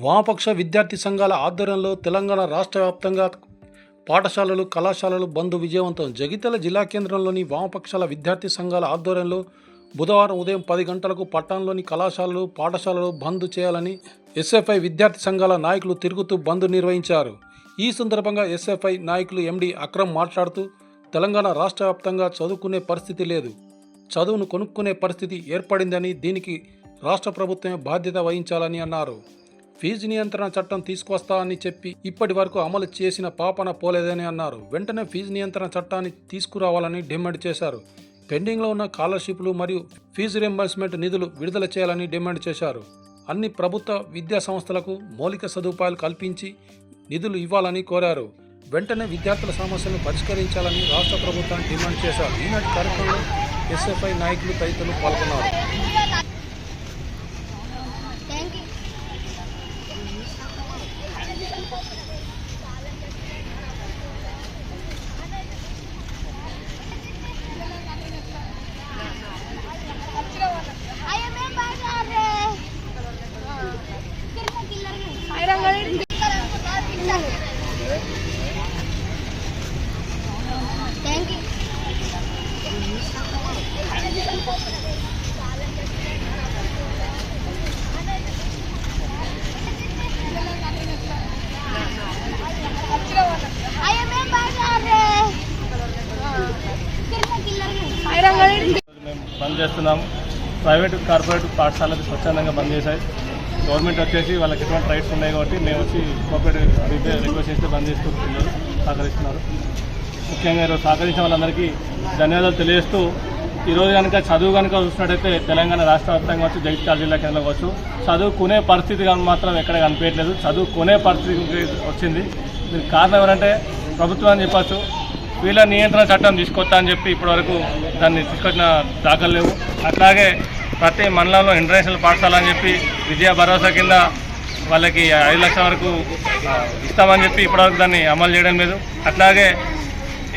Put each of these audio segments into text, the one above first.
వామపక్ష విద్యార్థి సంఘాల ఆధ్వర్యంలో తెలంగాణ రాష్ట్ర వ్యాప్తంగా పాఠశాలలు కళాశాలలు బంద్ విజయవంతం. జగిత్యాల జిల్లా కేంద్రంలోని వామపక్షాల విద్యార్థి సంఘాల ఆధ్వర్యంలో బుధవారం ఉదయం పది గంటలకు పట్టణంలోని కళాశాలలు పాఠశాలలు బంద్ చేయాలని ఎస్ఎఫ్ఐ విద్యార్థి సంఘాల నాయకులు తిరుగుతూ బంద్ నిర్వహించారు. ఈ సందర్భంగా ఎస్ఎఫ్ఐ నాయకులు ఎండి అక్రమ్ మాట్లాడుతూ తెలంగాణ రాష్ట్ర వ్యాప్తంగా చదువుకునే పరిస్థితి లేదు. చదువును కొనుక్కునే పరిస్థితి ఏర్పడిందని దీనికి రాష్ట్ర ప్రభుత్వమే బాధ్యత వహించాలని అన్నారు. ఫీజు నియంత్రణ చట్టం తీసుకొస్తా అని చెప్పి ఇప్పటి వరకు అమలు చేసిన పాపన పోలేదని అన్నారు. వెంటనే ఫీజు నియంత్రణ చట్టాన్ని తీసుకురావాలని డిమాండ్ చేశారు. పెండింగ్లో ఉన్న స్కాలర్షిప్లు మరియు ఫీజు రింబర్స్మెంట్ నిధులు విడుదల చేయాలని డిమాండ్ చేశారు. అన్ని ప్రభుత్వ విద్యా సంస్థలకు మౌలిక సదుపాయాలు కల్పించి నిధులు ఇవ్వాలని కోరారు. వెంటనే విద్యార్థుల సమస్యలను పరిష్కరించాలని రాష్ట్ర ప్రభుత్వాన్ని డిమాండ్ చేశారు. ఈనాటి కార్యక్రమంలో ఎస్ఎఫ్ఐ నాయకులు తదితరులు పాల్గొన్నారు. బంద్ చేస్తున్నాము ప్రైవేట్ కార్పొరేట్ పాఠశాలలు స్వచ్ఛందంగా బంద్ చేశాయి గవర్నమెంట్ వచ్చేసి వాళ్ళకి ఎటువంటి రైట్స్ ఉన్నాయి కాబట్టి మేము వచ్చి కోఆపరేటివ్ రిక్వెస్ట్ చేస్తే బంద్ చేస్తూ పిల్లలు సహకరిస్తున్నారు. ముఖ్యంగా ఈరోజు సహకరించిన వాళ్ళందరికీ ధన్యవాదాలు తెలియజేస్తూ ఈరోజు కనుక చదువు కనుక చూసినట్టయితే తెలంగాణ రాష్ట్ర వ్యాప్తంగా వచ్చి జగిత్యాల జిల్లా కేంద్రం కావచ్చు చదువుకునే పరిస్థితి కానీ మాత్రం ఎక్కడ కనిపించట్లేదు. చదువుకునే పరిస్థితి వచ్చింది. దీనికి కారణం ఎవరంటే ప్రభుత్వం అని చెప్పచ్చు. వీళ్ళ నియంత్రణ చట్టం తీసుకొస్తా అని చెప్పి ఇప్పటివరకు దాన్ని తీసుకొచ్చిన దాఖలు లేవు. అట్లాగే ప్రతి మండలంలో ఇంటర్నేషనల్ పాఠశాల అని చెప్పి విద్యా భరోసా కింద వాళ్ళకి ఐదు లక్షల వరకు ఇస్తామని చెప్పి ఇప్పటివరకు దాన్ని అమలు చేయడం లేదు. అట్లాగే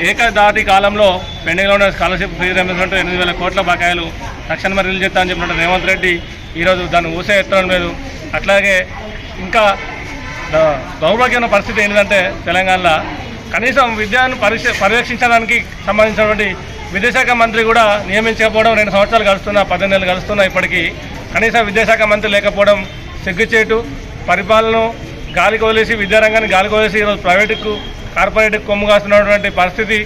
ఏకదాటి కాలంలో పెండింగ్లో ఉన్న స్కాలర్షిప్ ఫీజు రియంబర్స్మెంట్ ఎనిమిది వేల కోట్ల బకాయిలు తక్షణమే రిలీజ్ చేస్తా అని చెప్పినట్టు రేవంత్ రెడ్డి ఈరోజు దాన్ని ఊసే ఎత్తడం లేదు. అట్లాగే ఇంకా దౌర్భాగ్యమైన పరిస్థితి ఏంటంటే తెలంగాణలో కనీసం విద్యను పరీక్ష పరిరక్షించడానికి సంబంధించినటువంటి విద్యాశాఖ మంత్రి కూడా నియమించకపోవడం రెండు సంవత్సరాలు గడుస్తున్నా పద్దెనిమిది నెలలు గడుస్తున్నా ఇప్పటికీ. కనీసం విద్యాశాఖ మంత్రి లేకపోవడం సిగ్గుచేటు పరిపాలన గాలికి వదిలేసి విద్యారంగాన్ని గాలికి వదిలేసి ఈరోజు ప్రైవేటుకు కార్పొరేట్కు కొమ్ము కాస్తున్నటువంటి పరిస్థితి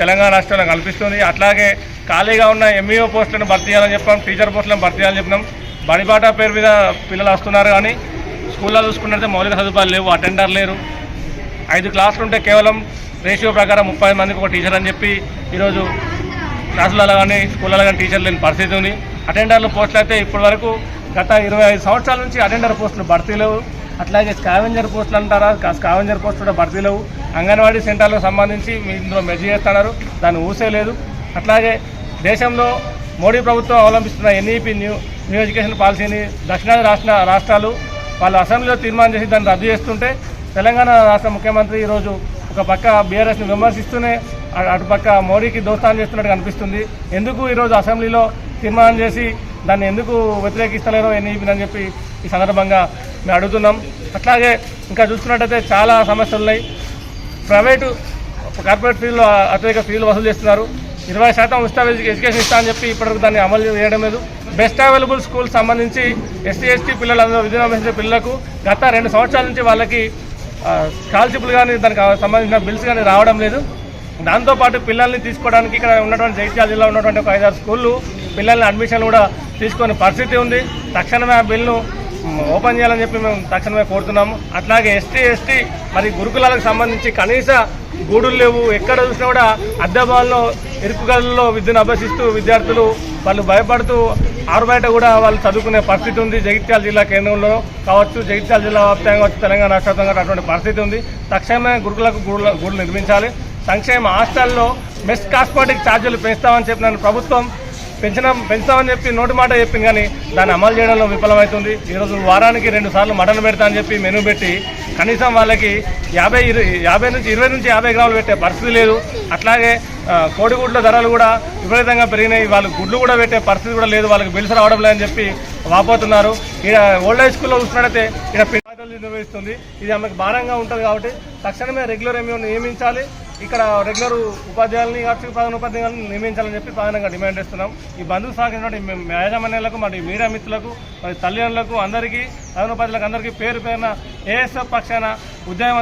తెలంగాణ రాష్ట్రంలో కల్పిస్తుంది అట్లాగే ఖాళీగా ఉన్న ఎంఈఓ పోస్టులను భర్తీ చేయాలని చెప్పాం టీచర్ పోస్టులను భర్తీ చేయాలని చెప్పినాం. బడిబాట పేరు మీద పిల్లలు వస్తున్నారు కానీ స్కూల్లో చూసుకున్నట్లయితే మౌలిక సదుపాయాలు లేవు అటెండర్ లేరు. ఐదు క్లాసులు ఉంటే కేవలం రేషియో ప్రకారం ముప్పై మందికి ఒక టీచర్ అని చెప్పి ఈరోజు క్లాసులలో కానీ స్కూళ్ళలో కానీ టీచర్ లేని పరిస్థితి ఉంది. అటెండర్ల పోస్టులు అయితే ఇప్పటి వరకు గత ఇరవై ఐదు సంవత్సరాల నుంచి అటెండర్ పోస్టులు భర్తీ లేవు. అట్లాగే స్కావెంజర్ పోస్టులు అంటారా? స్కావెంజర్ పోస్టులు కూడా భర్తీ లేవు. అంగన్వాడీ సెంటర్లకు సంబంధించి మీ ఇందులో మెర్జీ చేస్తున్నారు. దాన్ని ఊసే లేదు. అట్లాగే దేశంలో మోడీ ప్రభుత్వం అవలంబిస్తున్న ఎన్ఈపి న్యూ న్యూ ఎడ్యుకేషన్ పాలసీని దక్షిణాది రాష్ట్ర రాష్ట్రాలు వాళ్ళు అసెంబ్లీలో తీర్మానం చేసి దాన్ని రద్దు చేస్తుంటే తెలంగాణ రాష్ట్ర ముఖ్యమంత్రి ఈరోజు ఒక పక్క బీఆర్ఎస్ని విమర్శిస్తూనే అటు అటుపక్క మోడీకి దోస్తానం చేస్తున్నట్టు కనిపిస్తుంది ఎందుకు ఈరోజు అసెంబ్లీలో తీర్మానం చేసి దాన్ని ఎందుకు వ్యతిరేకిస్తలేరో ఎన్ఈపి అని చెప్పి ఈ సందర్భంగా మేము అడుగుతున్నాం. అట్లాగే ఇంకా చూసుకున్నట్టయితే చాలా సమస్యలు ఉన్నాయి. ప్రైవేటు కార్పొరేట్ ఫీల్డ్లో అత్యధిక ఫీజులు వసూలు చేస్తున్నారు. ఇరవై శాతం ఉచిత ఎడ్యుకేషన్ ఇస్తా అని చెప్పి ఇప్పటివరకు దాన్ని అమలు చేయడం లేదు. బెస్ట్ అవైలబుల్ స్కూల్ సంబంధించి ఎస్సీ ఎస్టీ పిల్లలందరూ విద్యను అభ్యసించే పిల్లలకు గత రెండు సంవత్సరాల నుంచి వాళ్ళకి స్కాలర్షిప్లు కానీ దానికి సంబంధించిన బిల్స్ కానీ రావడం లేదు. దాంతోపాటు పిల్లల్ని తీసుకోవడానికి ఇక్కడ ఉన్నటువంటి జగిత్యాల జిల్లా ఉన్నటువంటి ఒక ఐదారు స్కూళ్ళు పిల్లల్ని అడ్మిషన్ కూడా తీసుకొని పరిస్థితి ఉంది. తక్షణమే ఆ బిల్ను ఓపెన్ చేయాలని చెప్పి మేము తక్షణమే కోరుతున్నాము. అట్లాగే ఎస్టీ ఎస్టీ మరి గురుకులాలకు సంబంధించి కనీస గూడులు లేవు. ఎక్కడ చూసినా కూడా అద్దెబాల్లో ఇరుకు గదుల్లో విద్యను అభ్యసిస్తూ విద్యార్థులు వాళ్ళు భయపడుతూ ఆరు బయట కూడా వాళ్ళు చదువుకునే పరిస్థితి ఉంది. జగిత్యాల జిల్లా కేంద్రంలో కావచ్చు జగిత్యాల జిల్లా వ్యాప్తంగా కావచ్చు తెలంగాణ రాష్ట్రంగా అటువంటి పరిస్థితి ఉంది. తక్షణమే గురుకులకు గుడులు నిర్మించాలి. సంక్షేమ హాస్టల్లో మెస్ కాస్మోటిక్ ఛార్జీలు పెంచుతామని చెప్పిన ప్రభుత్వం పెంచిన పెంచుతామని చెప్పి నోటి మాట చెప్పింది కానీ దాన్ని అమలు చేయడంలో విఫలమవుతుంది ఈరోజు వారానికి రెండు సార్లు మటన్ పెడతా అని చెప్పి మెనూ పెట్టి కనీసం వాళ్ళకి యాభై ఇరవై యాభై నుంచి ఇరవై నుంచి యాభై గ్రాములు పెట్టే పరిస్థితి లేదు. అట్లాగే కోడిగుడ్ల ధరలు కూడా విపరీతంగా పెరిగినాయి. వాళ్ళు గుడ్లు కూడా పెట్టే పరిస్థితి కూడా లేదు. వాళ్ళకి బిల్స్ రావడం లేదని చెప్పి వాపోతున్నారు. ఇక్కడ ఓల్డ్ హై స్కూల్లో చూసినట్టయితే ఇక్కడ నిర్వహిస్తుంది. ఇది ఆమెకు భారంగా ఉంటుంది కాబట్టి తక్షణమే రెగ్యులర్ ఏమి నియమించాలి. ఇక్కడ రెగ్యులర్ ఉపాధ్యాయులని ఆర్థిక ప్రధాన ఉపాధ్యాయులను నియమించాలని చెప్పి ప్రధానంగా డిమాండ్ చేస్తున్నాం. ఈ బంధువు సాగినటువంటి యాజమాన్యాలకు మరి మీడియా మిత్రులకు మరి తల్లిదండ్రులకు అందరికీ ప్రధాన ఉపాధ్యాయులకు అందరికీ పేరు పేరున ఏఎస్ఎఫ్ పక్షాన ఉద్యమం